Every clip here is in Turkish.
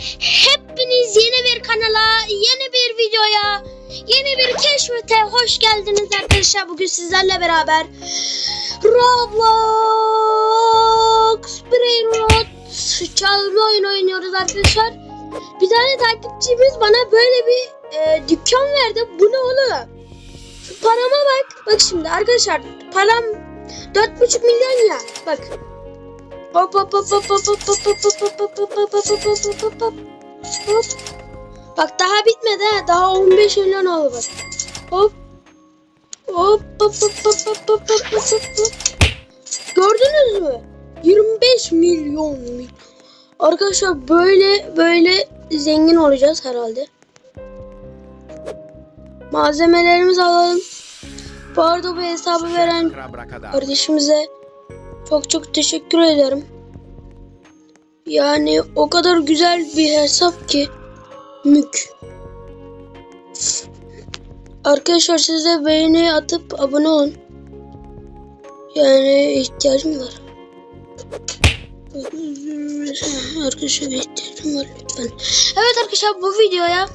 Hepiniz yeni bir kanala, yeni bir videoya, yeni bir keşfete hoş geldiniz arkadaşlar. Bugün sizlerle beraber Roblox Brainrot çağrı oyun oynuyoruz arkadaşlar. Bir tane takipçimiz bana böyle bir e, dükkan verdi. Bu ne oğlum? Parama bak. Bak şimdi arkadaşlar param 4,5 milyon ya. Bak. Hop hop hop hop hop hop hop hop hop hop hop hop hop hop hop hop hop hop hop. Bak daha bitmedi ha. Daha 15 milyon oldu bak. Hop. Hop hop hop hop hop hop hop hop hop. Gördünüz mü? 25 milyon. Arkadaşlar böyle böyle zengin olacağız herhalde. Malzemelerimizi alalım. Bu arada bu hesabı veren kardeşimize çok çok teşekkür ederim. Yani o kadar güzel bir hesap ki mük. Arkadaşlar size beğeni atıp abone olun. Yani ihtiyacım var. Arkadaşlar ihtiyacım var lütfen. Evet arkadaşlar bu videoya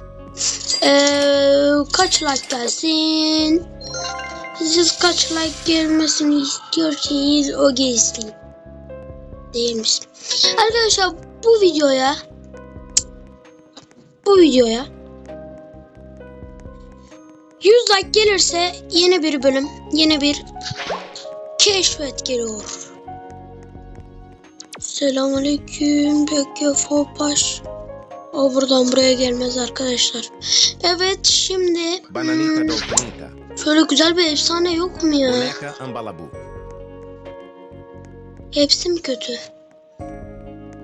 eee, kaç like gelsin? Siz kaç like gelmesini istiyorsanız o gelsin. Değil misin? Arkadaşlar bu videoya bu videoya 100 like gelirse yeni bir bölüm, yeni bir keşfet geliyor. Selamünaleyküm. Peki Fopaş. O buradan buraya gelmez arkadaşlar. Evet şimdi Bananita hmm. Şöyle güzel bir efsane yok mu ya? Hepsi mi kötü?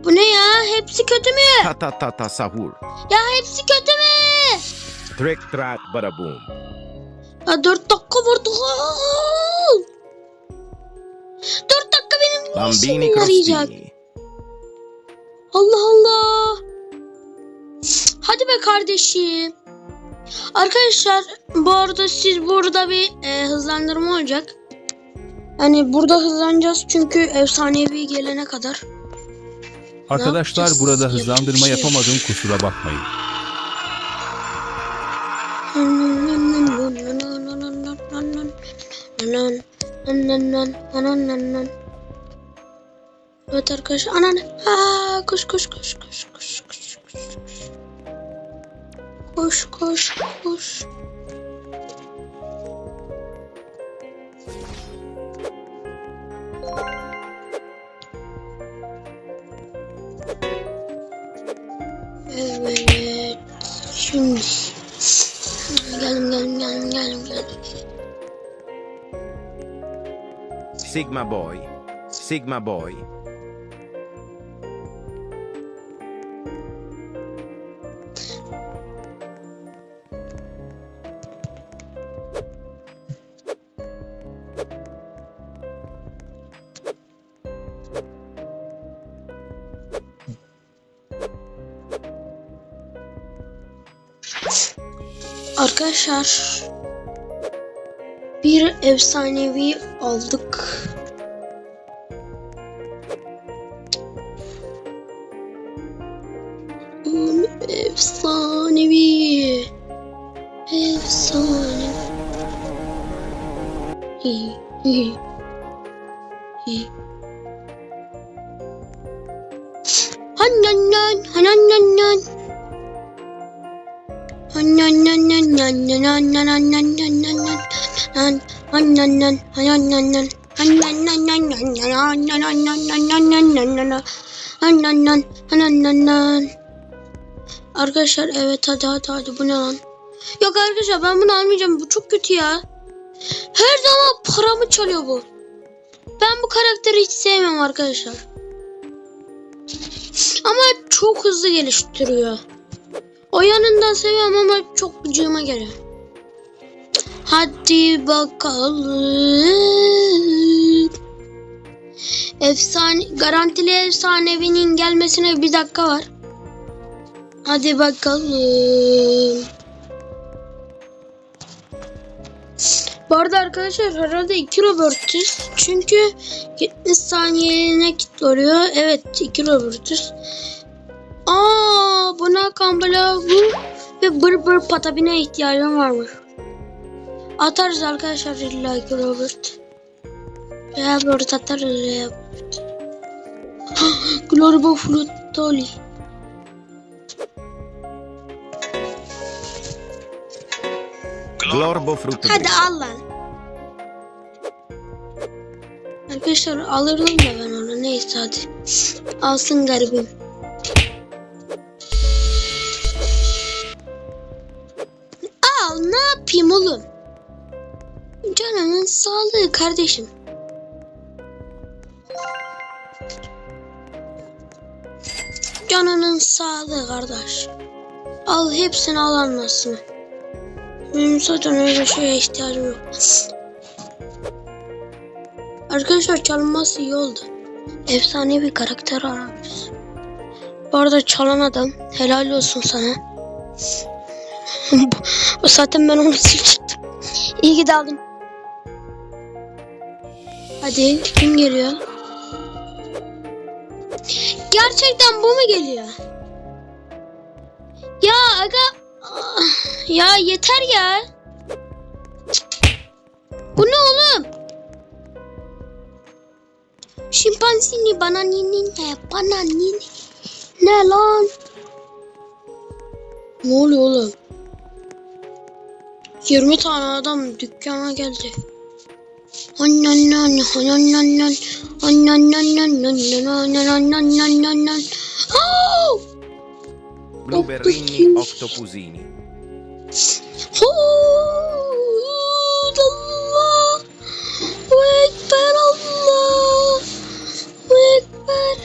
Bu ne ya? Hepsi kötü mü? Tata Tata Sahur. Ya hepsi kötü mü? Trick Track Badaboom. Ya dört dakika daha. Dört dakika benim Bambini işime yarayacak? Allah Allah. Hadi be kardeşim. Arkadaşlar bu arada siz burada bir e, hızlandırma olacak. Yani burada hızlanacağız çünkü efsanevi gelene kadar. Arkadaşlar yapacağız? burada hızlandırma bir şey yapamadım kusura bakmayın. Evet arkadaşlar. Anan. Aa, koş koş koş koş koş koş koş. Koş koş koş. Evet. Şimdi. Geldim geldim geldim geldim geldim. Sigma Boy. Sigma Boy. Arkadaşlar bir efsanevi aldık. Hmm, efsanevi. Efsanevi. Hi hi. Hi. Hanan hanan hanan. Arkadaşlar evet hadi hadi hadi bu ne lan? Yok arkadaşlar ben bunu almayacağım bu çok kötü ya. Her zaman paramı çalıyor bu. Ben bu karakteri hiç sevmem arkadaşlar. Ama çok hızlı geliştiriyor. O yanından seviyorum ama çok gıcığıma geliyor. Hadi bakalım. Efsane, garantili efsanevinin gelmesine bir dakika var. Hadi bakalım. Bu arada arkadaşlar herhalde 2 Robert'üz. Çünkü 70 saniye nakit oluyor. Evet 2 Robert'üz. Aa buna kambala bu ve bır bır patabine ihtiyacım varmış. Atarız arkadaşlar ki Robert. Robert atarız Robert. Glorbo Fruttoli. Glorbo frutto Hadi al lan. Arkadaşlar alırdım da ben onu. Neyse hadi. Alsın garibim. Kardeşim. Canının sağlığı kardeş. Al hepsini al anlasını. Benim zaten öyle şeye ihtiyacım yok. Arkadaşlar çalınması iyi oldu. Efsane bir karakter aramışız. Bu arada çalan adam helal olsun sana. Zaten ben onu seçtim. İyi ki de aldın. Hadi kim geliyor? Gerçekten bu mu geliyor? Ya aga Ah, ya yeter ya. Bu ne oğlum? Şimpansini bana nini ne? Bana nini. Ne lan? Ne oluyor oğlum? 20 tane adam dükkana geldi. Blueberrini octopusini. Allah Ekber Allah Ekber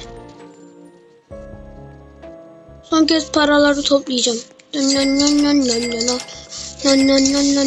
Son kez paraları toplayacağım. Nön nön nön nön nön nön nön. Nön nön nön nön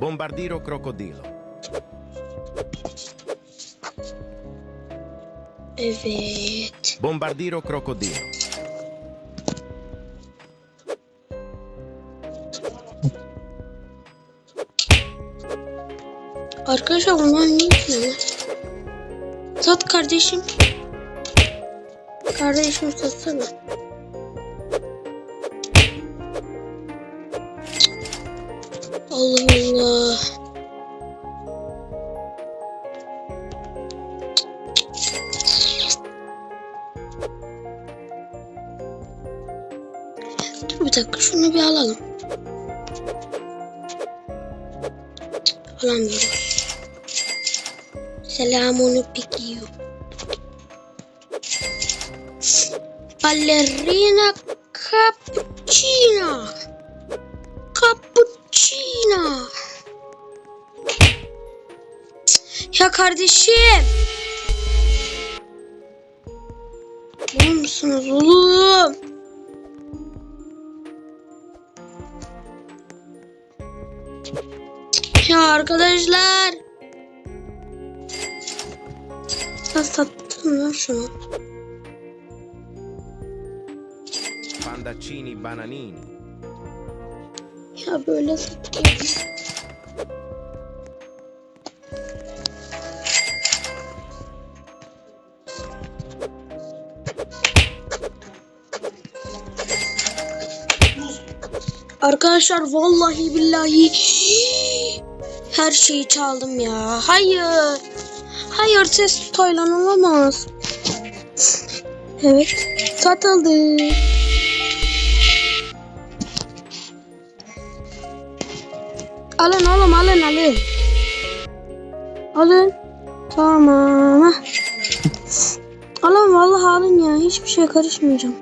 Bombardiro crocodilo. Evet. Bombardiro crocodilo. Arkadaşlar bunlar ne yapıyor? Sat kardeşim. Kardeşim satsana. Allah Allah. Dur bir dakika şunu bir alalım. Alamıyoruz. Selamun pikiyo. Ballerina. Cappuccino. Kardeşim. Olur musunuz oğlum? Ya arkadaşlar. Ya sattın lan şunu. Pandaccini bananini. Ya böyle satıyor. Arkadaşlar vallahi billahi her şeyi çaldım ya. Hayır. Hayır ses Taylan olamaz. Evet. Satıldı. Alın oğlum alın alın. Alın. Tamam. Alın vallahi alın ya. Hiçbir şey karışmayacağım.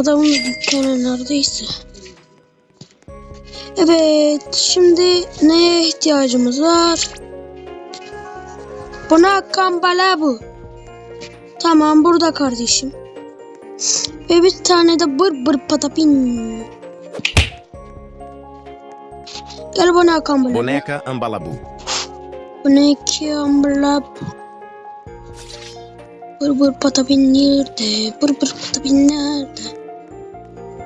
Adamın dükkanı neredeyse. Evet, şimdi neye ihtiyacımız var? Buna kambala bu. Tamam burada kardeşim. Ve bir tane de bır bır patapin. Gel bana kambala. Boneca Ambalabu. Bu ne ki ambala bu? Bır bır patapin nerede? Bır bır patapin nerede?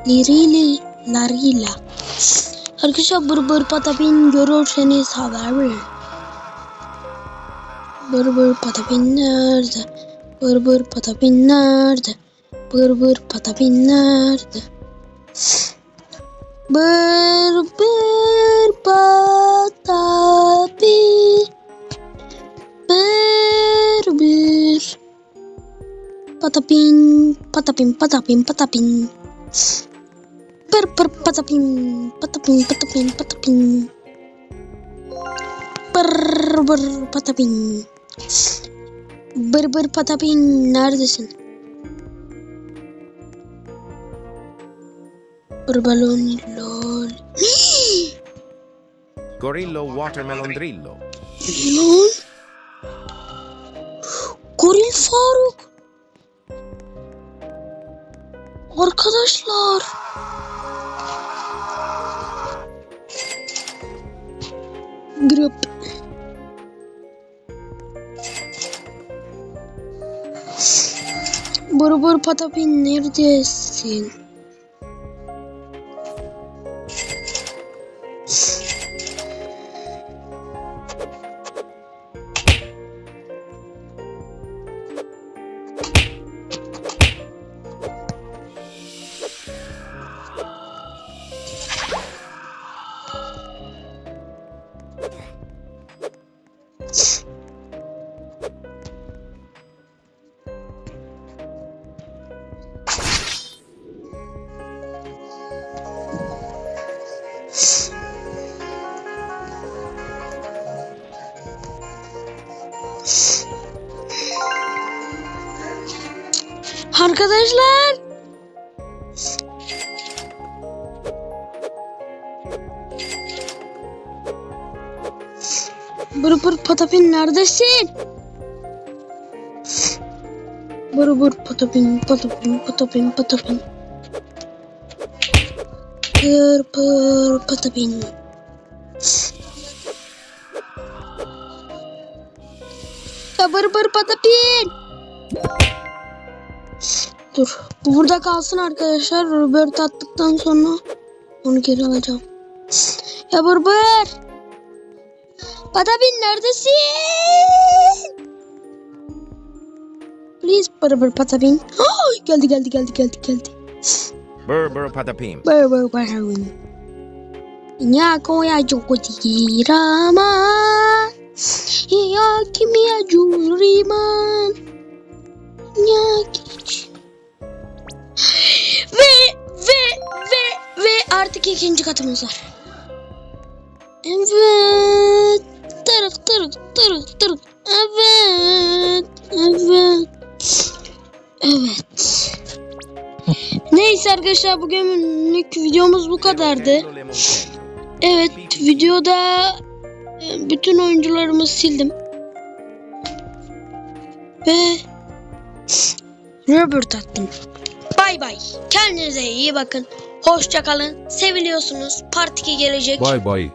Lirili larila. Arkadaşlar bır bır patapin görürseniz haber verin. Bır bır patapin nerede? Bır bır patapin nerede? Bır bır patapin nerede? Bır bır patapin Bır bır Patapin patapin patapin patapin Bır bır patapin patapin patapin patapin Bır bır patapin Bır bır patapin neredesin? Bır balon lol. Gorillo Watermelon Drillo. Lan. Goril Faruk. Arkadaşlar. Grup. Bur patapin neredesin? Arkadaşlar. Bır bır patapin neredesin? Bır bır patapin patapin patapin patapin. Bır bır patapin. Ya bır bır patapin. Dur. Bu burada kalsın arkadaşlar. Robert attıktan sonra onu geri alacağım. Ya Burbur. Patapin neredesin? Please Burbur Patapin. Ay, geldi geldi geldi geldi geldi. Bur Bur Patapim. Burbur Patapin. Ya koya joko diraman. Ya kimi ya juriman. Ya kiç. Ve ve ve ve artık ikinci katımız var. Evet. Tırık tırık tırık tırık. Evet. Evet. Evet. Neyse arkadaşlar bugünlük videomuz bu kadardı. Evet videoda bütün oyuncularımı sildim. Ve Robert attım. Bay bay. Kendinize iyi bakın. Hoşça kalın. Seviliyorsunuz. Part 2 gelecek. Bay bay.